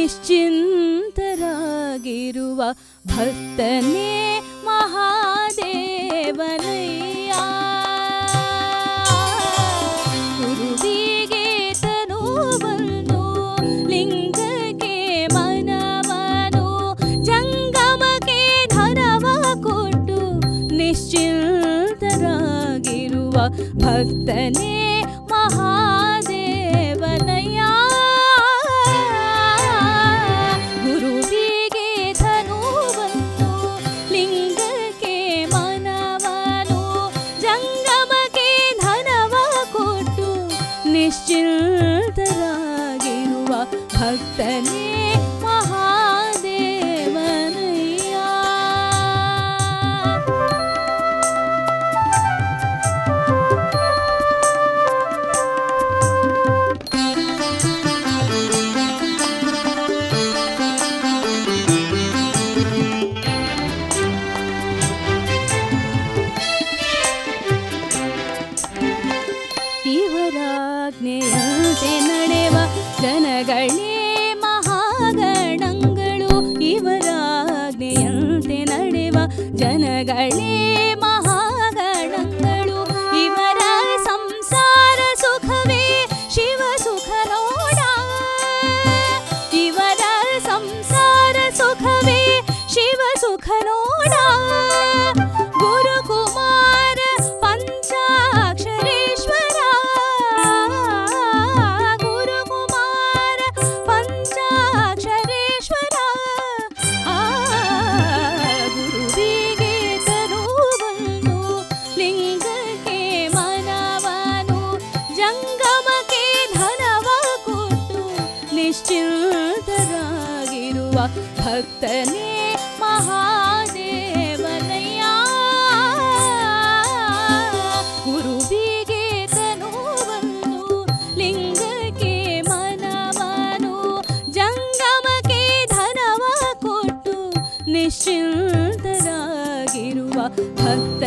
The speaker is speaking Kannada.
ನಿಶ್ಚಿಂತರಾಗಿರುವ ಭಕ್ತನೇ ಮಹಾದೇವನಯ್ಯ. ಗುರುವಿಗೆ ತನುವನ್ನು ಲಿಂಗಕ್ಕೆ ಮನವನು ಜಂಗಮಕ್ಕೆ ಧನವ ಕೊಟ್ಟು ನಿಶ್ಚಿಂತರಾಗಿರುವ ಭಕ್ತನೇ ಮಹಾದೇವನಯ್ಯ ಭಕ್ತನೇ. ಜನಗಳೇ ಮಹಾಗಣಗಳು ಇವರಾಜ್ಞೆಯಂತೆ ನಡೆವ ಜನಗಳೇ ಮಹಾಗಣಗಳು ಇವರ ಸಂಸಾರ ಸುಖವೇ ಶಿವ ಸುಖ ನೋಡ ಇವರ ಸಂಸಾರ ಸುಖವೇ ಶಿವ ಸುಖ ನೋಡ ನಿಶ್ಚಿಂತರಾಗಿರುವ ಭಕ್ತನೇ ಮಹಾದೇವನಯ್ಯ. ಗುರುವಿಗೆ ತನುವನ್ನು ಲಿಂಗಕ್ಕೆ ಮನವನು ಜಂಗಮಕ್ಕೆ ಧನವ ಕೊಟ್ಟು ನಿಶ್ಚಿಂತರಾಗಿರುವ ಭಕ್ತನೇ